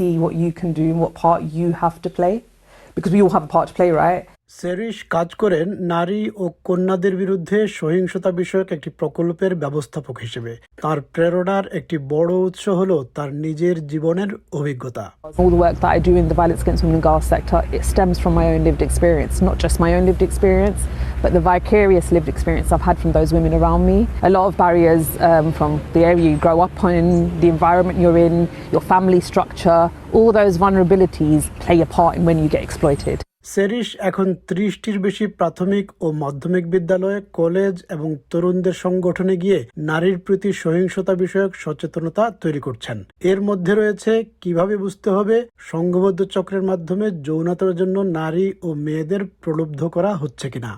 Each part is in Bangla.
see what you can do and what part you have to play because we all have a part to play, right? সেরিশ কাজ করেন নারী ও কন্যাদের বিরুদ্ধে সহিংসতা বিষয়ক একটি প্রকল্পের ব্যবস্থাপক হিসেবে তার প্রেরণার একটি বড় উৎস হলো তার নিজের জীবনের অভিজ্ঞতা All the work that I do in the violence against women girls sector, it stems from my own lived experience, not just my own lived experience, but the vicarious lived experience I've had from those women around me. A lot of barriers um, from the area you grow up in, the environment you're in, your family structure, all those vulnerabilities play a part in when you get exploited. সেরিশ এখন ত্রিশটির বেশি প্রাথমিক ও মাধ্যমিক বিদ্যালয়ে কলেজ এবং তরুণদের সংগঠনে গিয়ে নারীর প্রতি সহিংসতা বিষয়ক সচেতনতা তৈরি করছেন এর মধ্যে রয়েছে কীভাবে বুঝতে হবে সংঘবদ্ধ চক্রের মাধ্যমে যৌনতার জন্য নারী ও মেয়েদের প্রলুব্ধ করা হচ্ছে কিনা.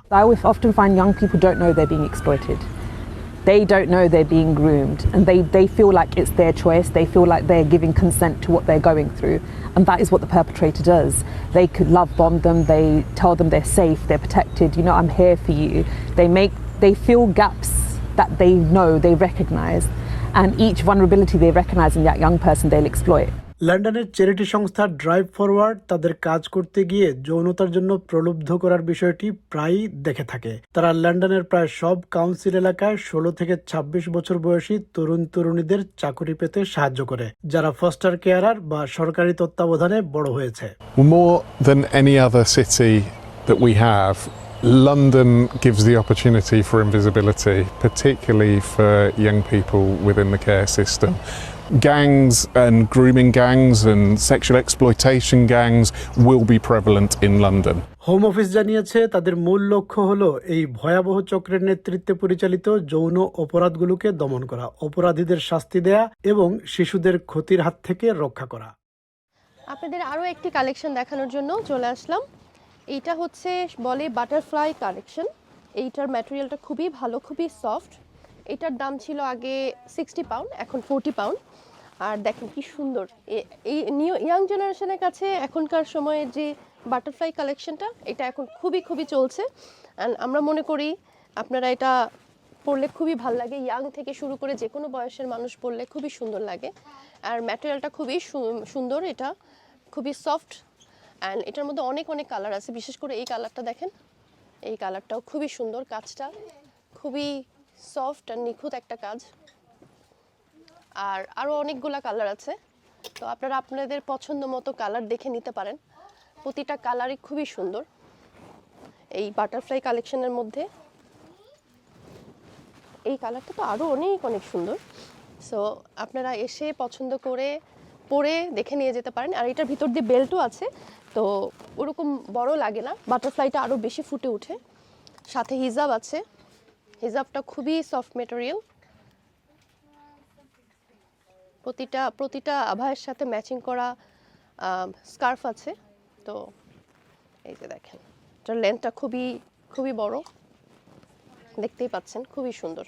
They don't know they're being groomed and they, they feel like it's their choice. They feel like they're giving consent to what they're going through. And that is what the perpetrator does. They could love bomb them, they tell them they're safe, they're protected, you know, I'm here for you. They make they fill gaps that they know, they recognize. And each vulnerability they recognize in that young person they'll exploit. লন্ডনের চ্যারিটি সংস্থা ড্রাইভ ফরওয়ার্ড তাদের কাজ করতে গিয়ে যৌনতার জন্য প্রলুব্ধ করার বিষয়টি প্রায়ই দেখে থাকে। তারা লন্ডনের প্রায় সব কাউন্সিল এলাকায় ষোলো থেকে ২৬ বছর বয়সী তরুণ তরুণীদের চাকরি পেতে সাহায্য করে, যারা ফস্টার কেয়ারার বা সরকারি তত্ত্বাবধানে বড় হয়েছে। London gives the opportunity for invisibility, particularly for young people within the care system. Gangs and grooming gangs and sexual exploitation gangs will be prevalent in London. Home Office জানিয়েছে তাদের মূল লক্ষ্য হলো এই ভয়াবহ চক্রের নেতৃত্বে পরিচালিত যৌন অপরাধগুলোকে দমন করা অপরাধীদের শাস্তি দেয়া এবং শিশুদের ক্ষতির হাত থেকে রক্ষা করা আপনাদের আরও একটি কালেকশন দেখানোর জন্য চলে আসলাম এইটা হচ্ছে বলে বাটারফ্লাই কালেকশন এইটার ম্যাটেরিয়ালটা খুবই ভালো, খুবই সফট এটার দাম ছিল আগে সিক্সটি পাউন্ড এখন ফোরটি পাউন্ড আর দেখেন কি সুন্দর। এই নিউ ইয়াং জেনারেশনের কাছে এখনকার সময়ে যে বাটারফ্লাই কালেকশনটা এটা এখন খুবই খুবই চলছে। অ্যান্ড আমরা মনে করি আপনারা এটা পরলে খুবই ভালো লাগে। ইয়াং থেকে শুরু করে যে কোনো বয়সের মানুষ পরলে খুবই সুন্দর লাগে। আর ম্যাটেরিয়ালটা খুবই সুন্দর এটা। খুবই সফট অ্যান্ড এটার মধ্যে অনেক অনেক কালার আছে। বিশেষ করে এই কালারটা দেখেন। এই কালারটাও খুবই সুন্দর কাজটা। খুবই সফট আর নিখুঁত একটা কাজ। আর আরও অনেকগুলা কালার আছে। তো আপনারা আপনাদের পছন্দ মতো কালার দেখে নিতে পারেন। প্রতিটা কালারই খুবই সুন্দর। এই বাটারফ্লাই কালেকশনের মধ্যে। এই কালারটা তো আরও অনেক অনেক সুন্দর। সো আপনারা এসে পছন্দ করে পরে দেখে নিয়ে যেতে পারেন। আর এটার ভিতর দিয়ে বেল্টও আছে। তো ওরকম বড় লাগে না। বাটারফ্লাইটা আরও বেশি ফুটে ওঠে। সাথে হিজাব আছে। হিজাবটা খুবই সফট মেটেরিয়াল। প্রতিটা প্রতিটা আভায়ের সাথে ম্যাচিং করা স্কার্ফ আছে। তো এই যে দেখেন, এটার লেন্থটা খুবই খুবই বড়। দেখতেই পাচ্ছেন, খুবই সুন্দর।